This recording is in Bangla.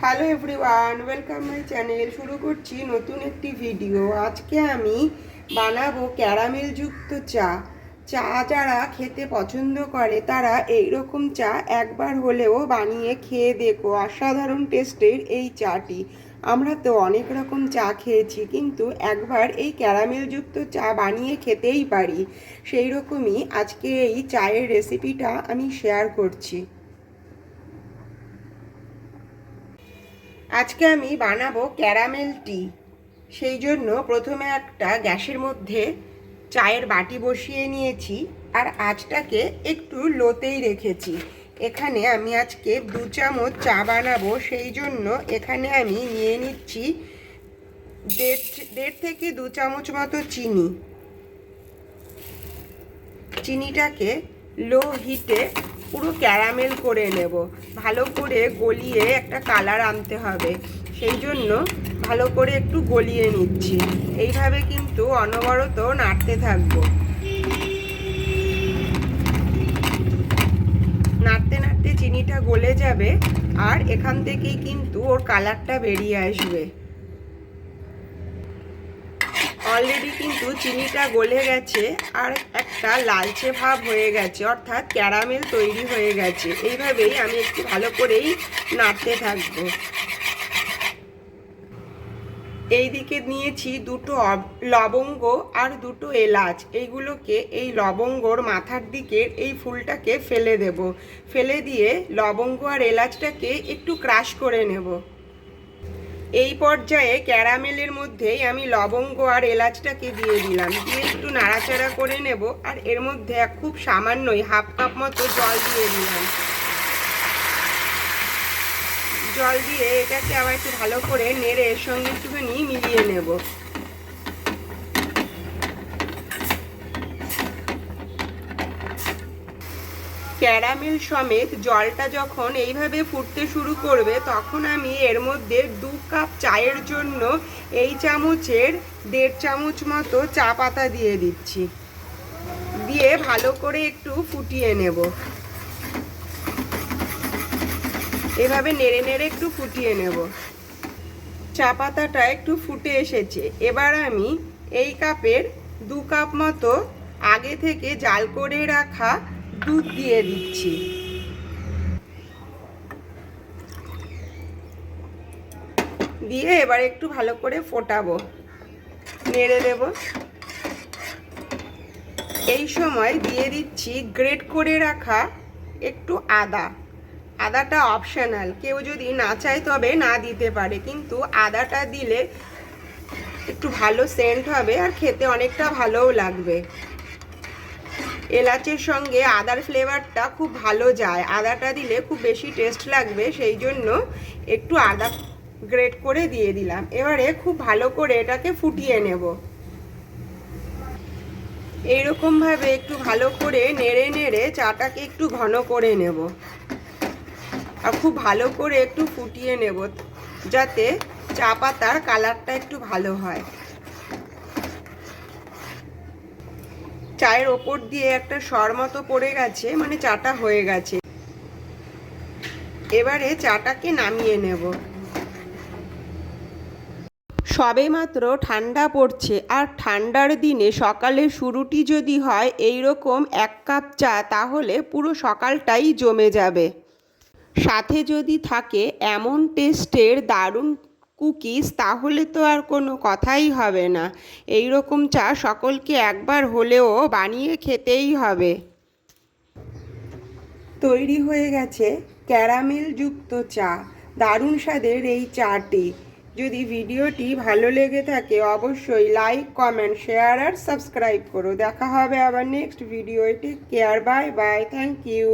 Hello everyone, welcome my channel. শুরু করছি নতুন একটি ভিডিও। আজকে আমি বানাবো ক্যারামেল যুক্ত চা। চা যারা খেতে পছন্দ করে, তারা এই রকম চা একবার হলেও বানিয়ে খেয়ে দেখো। অসাধারণ টেস্টের এই চাটি। আমরা তো অনেক রকম চা খেয়েছি, কিন্তু একবার এই ক্যারামেল যুক্ত চা বানিয়ে খেতেই পারি। সেই রকমই আজকে এই চায়ের রেসিপিটা আমি শেয়ার করছি। আজকে আমি বানাবো ক্যারামেল টি। সেই জন্য প্রথমে একটা গ্যাসের মধ্যে চায়ের বাটি বসিয়ে নিয়েছি আর আঁচটাকে একটু লোতেই রেখেছি। এখানে আমি আজকে দু চামচ চা বানাবো, সেই জন্য এখানে আমি নিয়ে নিচ্ছি দেড় দেড় থেকে দু চামচ মতো চিনি। চিনিটাকে লো হিটে পুরো ক্যারামেল করে নেব। ভালো করে গলিয়ে একটা কালার আনতে হবে। সেই জন্য ভালো করে একটু গলিয়ে নিচ্ছি। এইভাবে কিন্তু অনবরত নাড়তে থাকব। নাড়তে নাড়তে চিনিটা গলে যাবে আর এখান থেকেই কিন্তু ওর কালারটা বেরিয়ে আসবে। অলরেডি কিন্তু চিনিটা গলে গেছে আর একটা লালচে ভাব হয়ে গেছে, অর্থাৎ ক্যারামেল তৈরি হয়ে গেছে। এইভাবেই আমি একটু ভালো করেই নাড়তে থাকব। এই দিকে নিয়েছি দুটো লবঙ্গ আর দুটো এলাচ। এইগুলোকে এই লবঙ্গর মাথার দিকের এই ফুলটাকে ফেলে দেব। ফেলে দিয়ে লবঙ্গ আর এলাচটাকে একটু ক্রাশ করে নেব। এই পর্যায়ে ক্যারামেলের মধ্যেই আমি লবঙ্গ আর এলাচটাকে দিয়ে দিলাম। দিয়ে একটু নাড়াচাড়া করে নেব আর এর মধ্যে খুব সামান্যই হাফ কাপ মতো জল দিয়ে দিলাম। জল দিয়ে এটাকে আবার একটু ভালো করে নেড়ে এর সঙ্গে একটুখানি মিলিয়ে নেব। ক্যারামেল সমেত জলটা যখন এইভাবে ফুটতে শুরু করবে, তখন আমি এর মধ্যে দু কাপ চায়ের জন্য এই চামচের দেড় চামচ মতো চা পাতা দিয়ে দিচ্ছি। দিয়ে ভালো করে একটু ফুটিয়ে নেব। এভাবে নেড়ে নেড়ে একটু ফুটিয়ে নেব। চা পাতাটা একটু ফুটে এসেছে। এবার আমি এই কাপের দু কাপ মতো আগে থেকে জাল করে রাখা দুধ দিয়ে দিচ্ছি। দিয়ে এবার একটু ভালো করে ফোটাবো। নেড়ে দেব। এই সময় দিয়ে দিচ্ছি গ্রেট করে রাখা একটু আদা। আদাটা অপশনাল। কেউ যদি না চায় তবে না দিতে পারে। কিন্তু আদাটা দিলে একটু ভালো সেন্ট হবে আর খেতে অনেকটা ভালোও লাগবে। এলাচের সঙ্গে আদার ফ্লেভারটা খুব ভালো যায়। আদাটা দিলে খুব বেশি টেস্ট লাগবে, সেই জন্য একটু আদা গ্রেট করে দিয়ে দিলাম। এবারে খুব ভালো করে এটাকে ফুটিয়ে নেব। এইরকমভাবে একটু ভালো করে নেড়ে নেড়ে চাটাকে একটু ঘন করে নেব। আর খুব ভালো করে একটু ফুটিয়ে নেব, যাতে চা পাতার কালারটা একটু ভালো হয়। চায়ের ওপর দিয়ে একটা সর মতো পড়ে গেছে মানে চাটা হয়ে গেছে। এবারে চাটাকে নামিয়ে নেব। সবে মাত্র ঠান্ডা পড়ছে, আর ঠান্ডার দিনে সকালের শুরুটি যদি হয় এই রকম এক কাপ চা, তাহলে পুরো সকালটাই জমে যাবে। সাথে যদি থাকে এমন টেস্টের দারুণ কুকিজ তাহলে তো আর কোনো কথাই হবে না। এই রকম চা সকলকে একবার হলেও বানিয়ে খেতেই হবে। তৈরি হয়ে গেছে ক্যারামেল যুক্ত চা। দারুণ স্বাদের এই চাটি। যদি ভিডিওটি ভালো লেগে থাকে, অবশ্যই লাইক, কমেন্ট, শেয়ার আর সাবস্ক্রাইব করো। দেখা হবে আবার next video take care, bye bye. Thank you.